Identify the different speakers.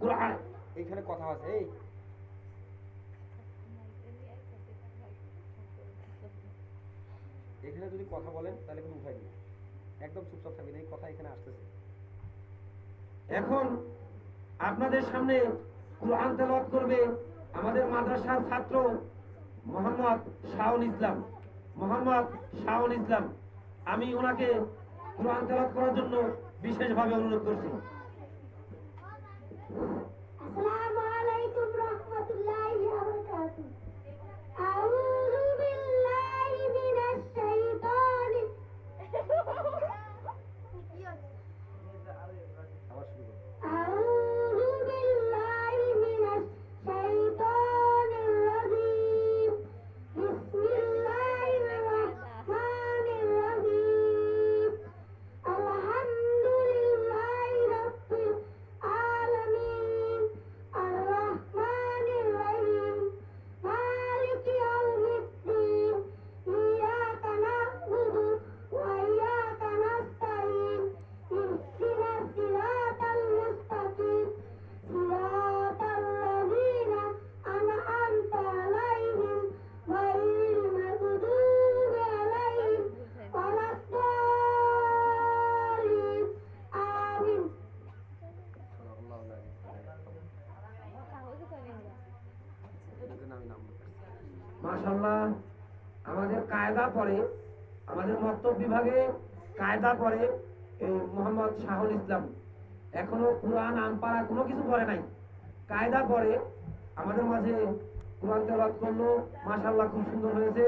Speaker 1: কোরআন। এইখানে কথা আছে, এই। এখানে যদি কথা বলেন, তাহলে কিন্তু উঠাই দিন একদম চুপচাপ থাকবেন, এই কথা এখানে আসতেছে। এখন আপনাদের সামনে কোরআন তেলাওয়াত করবে আমাদের মাদ্রাসার ছাত্র মোহাম্মদ শাহুল ইসলাম। মোহাম্মদ শাহুল ইসলাম। আমি ওনাকে কোরআন তেলাওয়াত করার জন্য বিশেষভাবে অনুরোধ করছি।
Speaker 2: السلام عليكم
Speaker 1: মাশাল্লাহ আমাদের কায়দা পরে, আমাদের মক্তব বিভাগে কায়দা পড়ে মোহাম্মদ শাহুল ইসলাম। এখনও কোরআন, আমপাড়া কোনো কিছু পড়ে নাই। কায়দা পরে আমাদের মাঝে কোরআন তেলাওয়াত করল মাশাল্লাহ খুব সুন্দর হয়েছে।